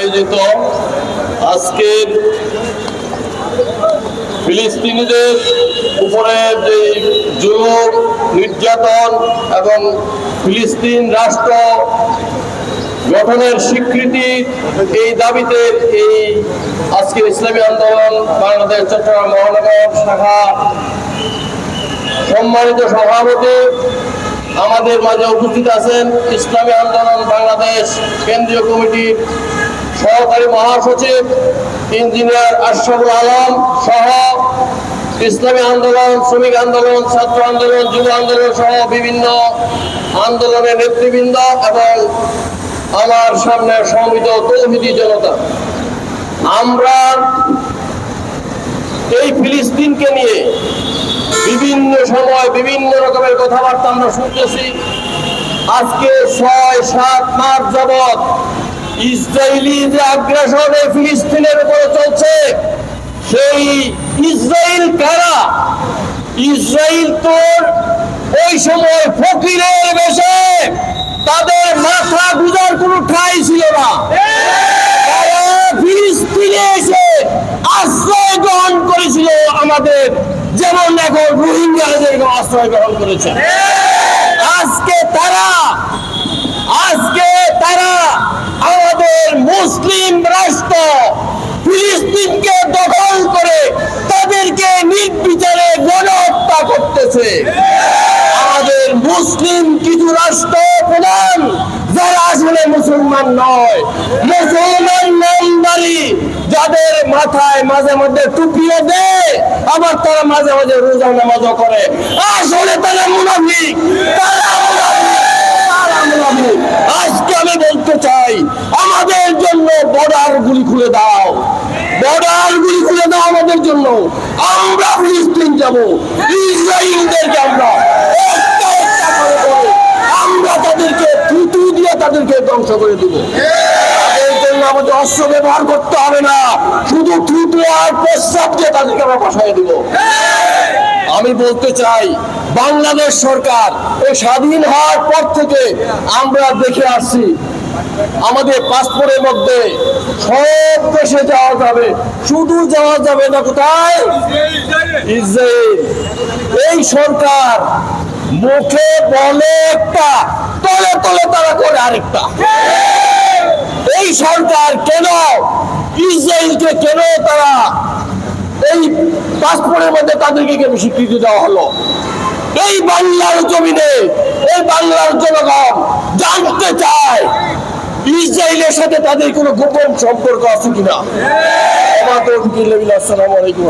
আয়োজিত আজকের ফিলিস্তিনিদের উপরে যে জুলুম, নির্যাতন এবং ফিলিস্তিন রাষ্ট্র গঠনের স্বীকৃতি এই দাবিতে এই আজকের ইসলামী আন্দোলন বাংলাদেশ চট্টগ্রাম মহানগর শাখা সম্মানিত সভাপতি আমাদের মাঝে উপস্থিত আছেন ইসলামী আন্দোলন বাংলাদেশ কেন্দ্রীয় কমিটির সহকারী মহাসচিব, ইঞ্জিনিয়ার আশরাফুল আলম সহ ইসলামী আন্দোলন, শ্রমিক আন্দোলন, ছাত্র আন্দোলন, যুব আন্দোলন সহ বিভিন্ন আন্দোলনের নেতৃবৃন্দ এবং আমার সামনে সমবেত তৌহিদি জনতা। আমরা এই ফিলিস্তিনকে নিয়ে বিভিন্ন সময় বিভিন্ন রকমের কথাবার্তা আমরা শুনতেছি। আজকে ছয়, সাত মাস যাবৎ ইসরায়েলি যে আগ্রাসন ফিলিস্তিনের উপরে চলছে, সেই ইসরায়েল কারা? ইসরায়েল তোর ওই সময় ফকিরের বেশে। তাদের মাথা গুজার কোনো ঠাই ছিল না। ফিলিস্তিনে এসে আশ্রয় গ্রহণ করেছিল আমাদের। যেমন এখন রোহিঙ্গাদের আশ্রয় গ্রহণ করেছে আজকে তারা আজকে তারা আমাদের মুসলিম রাষ্ট্র ফিলিস্তিনকে দখল করে তাদেরকে নির্বিচারে গণহত্যা করতেছে আমাদের মুসলিম কিছু রাষ্ট্র প্রধান যারা আসলে মুসলমান নয়। মুসলমান যাদের মাথায় মাঝে মধ্যে টুপিও দেয়, আবার তারা মাঝে মাঝে রোজা নামাজও করে। আসলে তারা মুনাফিক আজকে আমি বলতে চাই, আমাদের জন্য বর্ডার গুলি খুলে দাও। বর্ডার গুলি খুলে দাও আমাদের জন্য। আমরা ফিলিস্তিন যাব। ইসরায়েলদেরকে আমরা একটা একটা করে করে আমরা তাদেরকে থুতু দিয়ে তাদেরকে ধ্বংস করে দিব। অস্ত্র ব্যবহার করতে হবে না। শুধু থুতু আর প্রস্রাব দিয়ে তাদেরকে আমরা বসাই দিব। আমি বলতে চাই, বাংলাদেশ সরকার এই স্বাধীন হওয়ার পর থেকে আমরা দেখে আসছি, আমাদের পাসপোর্টের মধ্যে সব দেশে যাওয়া যাবে। শুধু যাওয়া যাবে না কোথায়? ইসরায়েল। এই সরকার মুখে বলে একটা, তলে তলে তারা করে আরেকটা। এই সরকার কেন, ইসরায়েলকে কেন তারা এই পাসপোর্টের মধ্যে তাদেরকে কেন স্বীকৃতি দেওয়া হলো? এই বাংলার জমিনে, এই বাংলার জনগণ জানতে চায় ইসরায়েলের সাথে তাদের কোনো গোপন সম্পর্ক আছে কিনা? আসসালামু আলাইকুম।